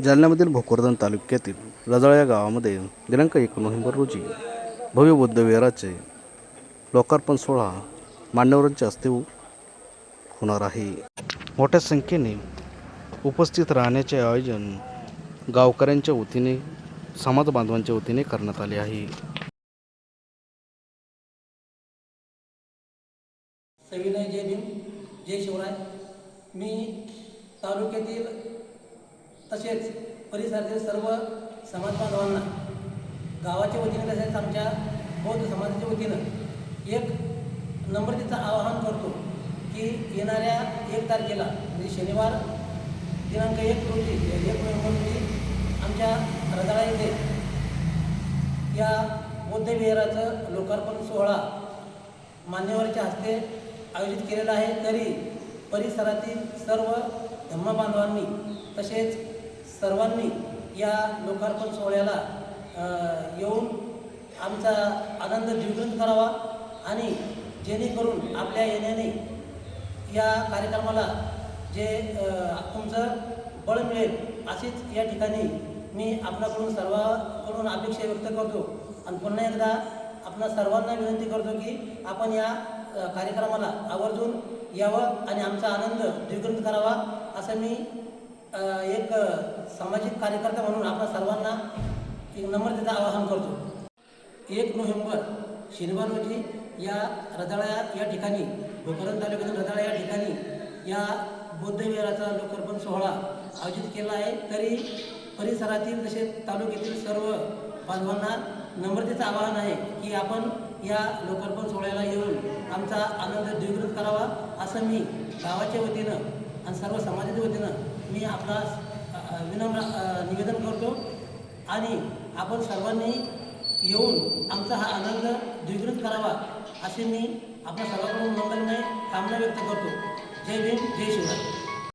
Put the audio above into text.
जालन्यामधील भोकरदन तालुक्यातील रजाळ या गावामध्ये दिनांक एक नोव्हेंबर रोजी भव्य बुद्ध विहाराचे लोकार्पण सोहळा मान्यवरांच्या हस्ते होणार आहे. मोठ्या संख्येने उपस्थित राहण्याचे आयोजन गावकऱ्यांच्या वतीने समाज बांधवांच्या वतीने करण्यात आले आहे. सविनय जय भीम जय शिवराय. मी तालुक्यातील तसेच परिसरातील सर्व समाज बांधवांना गावाच्या वतीनं तसेच आमच्या बौद्ध समाजाच्या वतीनं एक नम्रतेचं आवाहन करतो की येणाऱ्या एक तारखेला म्हणजे शनिवार दिनांक एक रोजी म्हणजे एक नोव्हेंबर रोजी आमच्या रजाळा येथे या बौद्ध विहाराचं लोकार्पण सोहळा मान्यवरच्या हस्ते आयोजित केलेला आहे. तरी परिसरातील सर्व धम्मबांधवांनी तसेच सर्वांनी या लोकार्पण सोहळ्याला येऊन आमचा आनंद द्विगुणित करावा आणि जेणेकरून आपल्या येण्याने या कार्यक्रमाला जे तुमचं बळ मिळेल अशीच या ठिकाणी मी आपणाकडून सर्वांकडून अपेक्षा व्यक्त करतो. आणि पुन्हा एकदा आपणा सर्वांना विनंती करतो की आपण या कार्यक्रमाला आवर्जून यावं आणि आमचा आनंद द्विगुणित करावा असं मी एक सामाजिक कार्यकर्ता म्हणून आपण सर्वांना एक नम्रतेचं आवाहन करतो. एक नोव्हेंबर शनिवार रोजी या रताळा या ठिकाणी भोकरन तालुक्यातील रताळा या ठिकाणी या बौद्धविहाराचा लोकार्पण सोहळा आयोजित केला आहे. तरी परिसरातील तसेच तालुक्यातील सर्व बांधवांना नम्रतेचं आवाहन आहे की आपण या लोकार्पण सोहळ्याला येऊन आमचा आनंद द्विगृत करावा असं मी गावाच्या वतीनं आणि सर्व समाजाच्या वतीनं मी आपला विनम्र निवेदन करतो. आणि आपण सर्वांनी येऊन आमचा हा आनंद द्विगृत करावा असे मी आपल्या सर्वांकडून मंगलमय कामना व्यक्त करतो. जय भीम जय शिवराय.